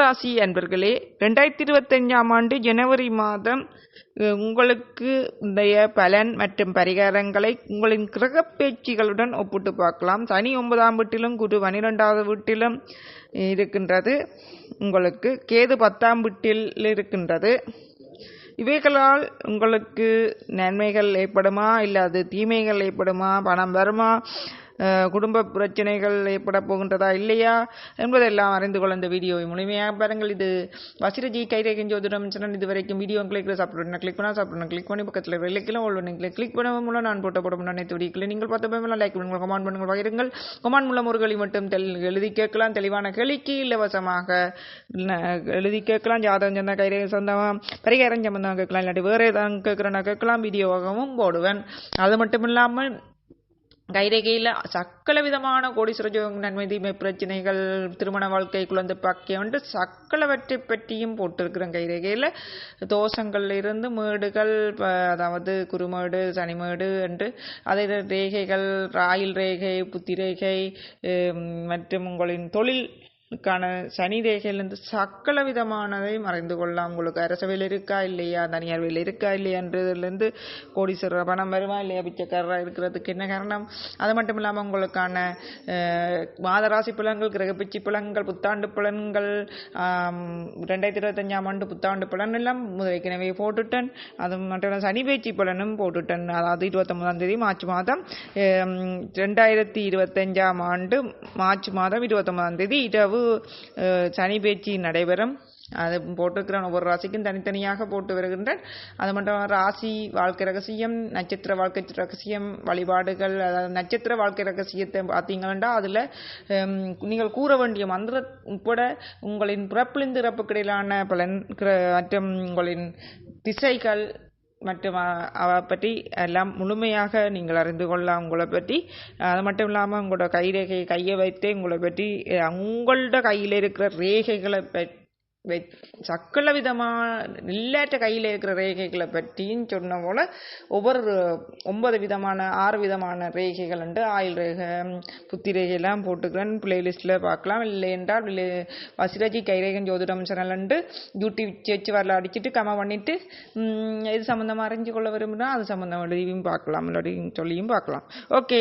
ராசி அன்பர்களே ரெண்டாயிரத்தி இருபத்தஞ்சாம் ஆண்டு ஜனவரி மாதம் உங்களுக்கு இன்றைய பலன் மற்றும் பரிகாரங்களை உங்களின் கிரக பேச்சுகளுடன் ஒப்பிட்டு பார்க்கலாம். சனி ஒன்பதாம் வீட்டிலும் குரு பனிரெண்டாவது வீட்டிலும் இருக்கின்றது. உங்களுக்கு கேது பத்தாம் வீட்டில் இருக்கின்றது. இவைகளால் உங்களுக்கு நன்மைகள் ஏற்படுமா? இல்லை அது தீமைகள் ஏற்படுமா? பணம் வருமா? குடும்ப பிரச்சனைகள் ஏற்பட போகின்றதா இல்லையா என்பதெல்லாம் அறிந்து கொள்ள இந்த வீடியோவை முழுமையாக பாருங்கள். இது வசிரஜி கைரேகன் ஜோதிடம் சேனல் இது வரைக்கும் வீடியோ கிளிக் சாப்பிட்றேன் கிளிக் பண்ணால் சாப்பிட்றேன் கிளிக் பண்ணி பக்கத்தில் இலக்கிலும் ஒன்று நீங்கள் கிளிக் பண்ண மூலம் நான் போட்ட போட அனைத்து வீடியோக்களை நீங்கள் பார்த்த போய் லைக் பண்ணுங்கள் கமெண்ட் பண்ணுங்கள் பகிருங்கள். கமெண்ட் மூலம் ஒரு கேள்வி மட்டும் தெல் எழுதி கேட்கலாம். தெளிவான கேள்விக்கு இலவசமாக எழுதி கேட்கலாம். ஜாதகம் சந்தா கைரேகை சொந்தமாக பரிகாரம் சம்பந்தமாக கேட்கலாம். இல்லாட்டி வேறு ஏதாவது கேட்குறேன்னா கேட்கலாம். வீடியோவாகவும் போடுவேன். அது மட்டும் இல்லாமல் கைரேகையில் சக்கல விதமான கோடீஸ்வர ஜோகம் நன்மை தீமை பிரச்சனைகள் திருமண வாழ்க்கை குழந்தை பாக்கியம் என்று சக்கலவற்றை பற்றியும் போட்டிருக்கிறேன் கைரேகையில். தோஷங்கள் இருந்து மேடுகள் அதாவது குருமேடு சனிமேடு என்று அதை ரேகைகள் ராயில் ரேகை புத்தி ரேகை மற்றும் உங்களின் தொழில் க்கான சனி ரேகையிலிருந்து சக்கல விதமானதையும் மறைந்து கொள்ளலாம். உங்களுக்கு அரசவையில் இருக்கா இல்லையா? தனியார் வேலை இருக்கா இல்லையான்றதுலேருந்து கோடீஸ்வரர் பணம் வருமா இல்லையா? பிச்சைக்காரராக இருக்கிறதுக்கு என்ன காரணம்? அது மட்டும் இல்லாமல் உங்களுக்கான மாதராசி மாத கிரகப்பிச்சி பலன்கள் புத்தாண்டு புலன்கள் ரெண்டாயிரத்தி இருபத்தஞ்சாம் ஆண்டு புத்தாண்டு பலன் எல்லாம் ஏற்கனவே போட்டுட்டேன். அது மட்டும் இல்லாம சனி பேச்சு பலனும் போட்டுட்டேன். அதாவது இருபத்தொம்பதாம் தேதி மார்ச் மாதம் ரெண்டாயிரத்தி இருபத்தஞ்சாம் ஆண்டு மார்ச் மாதம் இருபத்தொம்பதாம் தேதி இரவு அஹ், சனி பேச்சு நடைபெறும். அது போட்டிருக்கிறேன் ஒவ்வொரு ராசிக்கும் தனித்தனியாக போட்டு வருகின்றேன். அது மட்டும் ராசி வாழ்க்கை ரகசியம் நட்சத்திர வாழ்க்கை ரகசியம் வழிபாடுகள் அதாவது நட்சத்திர வாழ்க்கை ரகசியத்தை பார்த்தீங்கன்னா அதில் நீங்கள் கூற வேண்டிய மந்திர உட்பட உங்களின் பிறப்பிலிருந்து இறப்புக்கிடையிலான பலன் கிர- மற்றும் உங்களின் திசைகள் மற்றும் அவ பற்றி எல்லாம் முழுமையாக நீங்கள் அறிந்து கொள்ளலாம் உங்களை பற்றி. அது மட்டும் இல்லாமல் உங்களோட கைரேகை கையை வைத்தே உங்களை பற்றி உங்களோட கையில் இருக்கிற ரேகைகளை பற்றி சக்கல விதமான இல்லாட்ட கையில் இருக்கிற ரேகைகளை பற்றியும் சொன்ன போல் ஒவ்வொரு ஒன்பது விதமான ஆறு விதமான ரேகைகள் உண்டு ஆயில் ரேகை புத்தி ரேகையெல்லாம் போட்டுக்கிறேன் பிளேலிஸ்ட்டில் பார்க்கலாம் இல்லை என்றால் வசிராஜி கைரேகன் ஜோதிடம் சேனல் உண்டு யூடியூப் சேர்ச்சி வரல அடிச்சுட்டு கம பண்ணிட்டு இது எது சம்மந்தமாக அறிஞ்சு கொள்ள விரும்புனா அது சம்மந்தம் எழுதியும் பார்க்கலாம் இல்லாட்டி சொல்லியும் பார்க்கலாம் ஓகே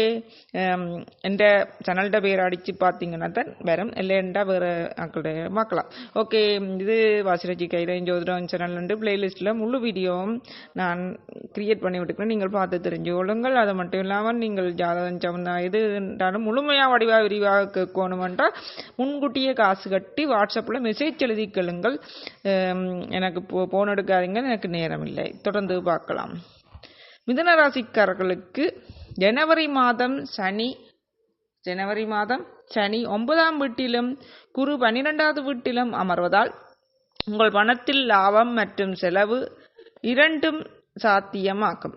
எந்த சேனல்கிட்ட பேர் அடித்து பார்த்தீங்கன்னா தான் வரும் என்றால் வேறு ஆக்களுடைய பார்க்கலாம் ஓகே இது வாசிரஜி கைரேகன் ஜோதிடம் சேனல் பிளேலிஸ்ட்டில் முழு வீடியோவும் நான் கிரியேட் பண்ணி விட்டுக்கிறேன். நீங்கள் பார்த்து தெரிஞ்சு கொள்ளுங்கள் அது மட்டும் இல்லாமல் நீங்கள் ஜாதகம் சம்மந்தம் இது என்றாலும் முழுமையாக வடிவாக விரிவாக கேட்கணுமென்றால் முன்கூட்டியே காசு கட்டி வாட்ஸ்அப்பில் மெசேஜ் எழுதி கேளுங்கள். எனக்கு போ- போன் எடுக்காதீங்க. எனக்கு நேரம் இல்லை தொடர்ந்து பார்க்கலாம். மிதுன ராசிக்காரர்களுக்கு ஜனவரி மாதம் சனி ஜனவரி மாதம் சனி ஒன்பதாம் வீட்டிலும் குரு பன்னிரெண்டாவது வீட்டிலும் அமர்வதால் உங்கள் பணத்தில் லாபம் மற்றும் செலவு இரண்டும் சாத்தியமாகும்.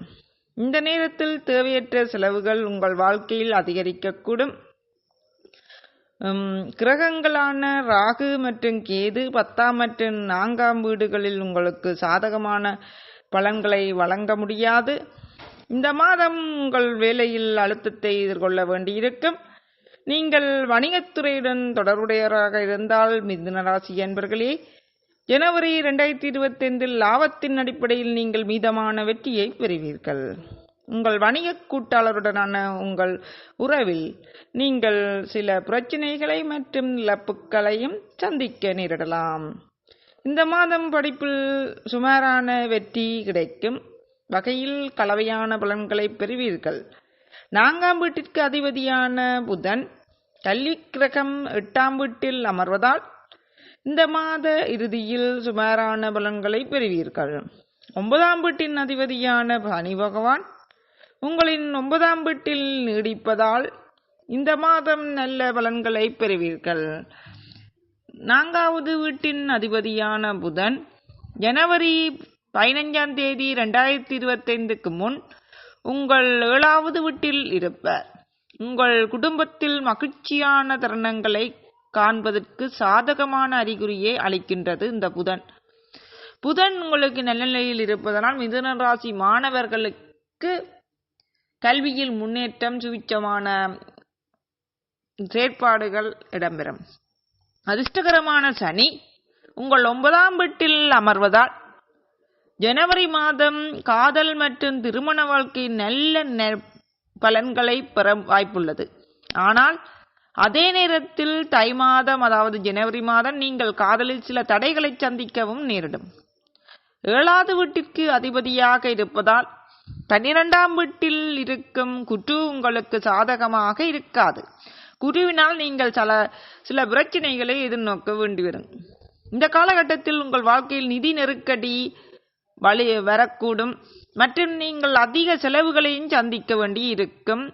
இந்த நேரத்தில் தேவையற்ற செலவுகள் உங்கள் வாழ்க்கையில் அதிகரிக்கக்கூடும். உம், கிரகங்களான ராகு மற்றும் கேது பத்தாம் மற்றும் நான்காம் வீடுகளில் உங்களுக்கு சாதகமான பலன்களை வழங்க முடியாது. இந்த மாதம் உங்கள் வேலையில் அழுத்தத்தை எதிர்கொள்ள வேண்டியிருக்கும். நீங்கள் வணிகத்துறையுடன் தொடர்புடையவராக இருந்தால் மிதுன ராசி என்பர்களே ஜனவரி இரண்டாயிரத்தி இருபத்தைந்தில் லாபத்தின் அடிப்படையில் நீங்கள் மீதமான வெற்றியை பெறுவீர்கள். உங்கள் வணிக கூட்டாளருடனான உங்கள் உறவில் நீங்கள் சில பிரச்சனைகளை மற்றும் இழப்புகளையும் சந்திக்க நேரிடலாம். இந்த மாதம் படிப்பில் சுமாரான வெற்றி கிடைக்கும் வகையில் கலவையான பலன்களை பெறுவீர்கள். நான்காம் வீட்டிற்கு அதிபதியான புதன் கல்வி கிரகம் எட்டாம் வீட்டில் அமர்வதால் இந்த மாத இறுதியில் சுமாரான பலன்களை பெறுவீர்கள். ஒன்பதாம் வீட்டின் அதிபதியான பனி பகவான் உங்களின் ஒன்பதாம் வீட்டில் நீடிப்பதால் இந்த மாதம் நல்ல பலன்களை பெறுவீர்கள். நான்காவது வீட்டின் அதிபதியான புதன் ஜனவரி பதினைஞ்சாம் தேதி ரெண்டாயிரத்தி இருபத்தைந்துக்கு முன் உங்கள் ஏழாவது வீட்டில் இருப்பார். உங்கள் குடும்பத்தில் மகிழ்ச்சியான தருணங்களை காண்பதற்கு சாதகமான அறிகுறியை அளிக்கின்றது இந்த புதன். புதன் உங்களுக்கு நல்ல நிலையில் இருப்பதனால் மிதுன ராசி மாணவர்களுக்கு கல்வியில் முன்னேற்றம் சுவிச்சமான செயற்பாடுகள் இடம்பெறும். அதிர்ஷ்டகரமான சனி உங்கள் ஒன்பதாம் வீட்டில் அமர்வதால் ஜனவரி மாதம் காதல் மற்றும் திருமண வாழ்க்கை நல்ல பலன்களை பெற வாய்ப்புள்ளது. ஆனால் அதே நேரத்தில் தை மாதம் அதாவது ஜனவரி மாதம் நீங்கள் காதலில் சில தடைகளை சந்திக்கவும் நேரிடும். ஏழாவது வீட்டிற்கு அதிபதியாக இருப்பதால் பன்னிரெண்டாம் வீட்டில் இருக்கும் குற்று உங்களுக்கு சாதகமாக இருக்காது. குருவினால் நீங்கள் சில சில பிரச்சனைகளை எதிர்நோக்க வேண்டி வரும் இந்த காலகட்டத்தில் உங்கள் வாழ்க்கையில் நிதி நெருக்கடி வழி வரக்கூடும். மற்றும் நீங்கள் அதிக செலவுகளையும் சந்திக்க வேண்டி இருக்கும்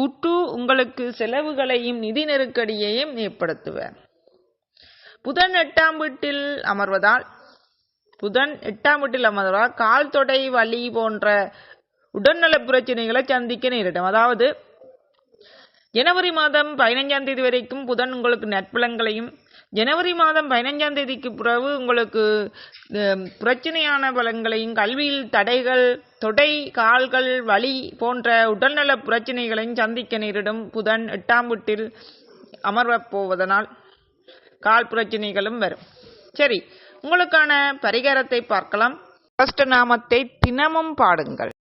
குட்டு உங்களுக்கு செலவுகளையும் நிதி நெருக்கடியையும் ஏற்படுத்துவர். புதன் எட்டாம் வீட்டில் அமர்வதால் புதன் எட்டாம் வீட்டில் அமர்வதால் கால் தொடை வலி போன்ற உடல்நல பிரச்சனைகளை சந்திக்க நேரிடும். அதாவது ஜனவரி மாதம் பதினைஞ்சாம் தேதி வரைக்கும் புதன் உங்களுக்கு நற்பலங்களையும் ஜனவரி மாதம் பதினஞ்சாம் தேதிக்கு பிறகு உங்களுக்கு பிரச்சனையான பலன்களையும் கல்வியில் தடைகள் தொடை கால்கள் வலி போன்ற உடல்நல பிரச்சனைகளையும் சந்திக்க நேரிடும் புதன் எட்டாம் வீட்டில் அமர்வப் போவதனால் கால் பிரச்சனைகளும் வரும். சரி உங்களுக்கான பரிகாரத்தை பார்க்கலாம். நாமத்தை தினமும் பாடுங்கள்.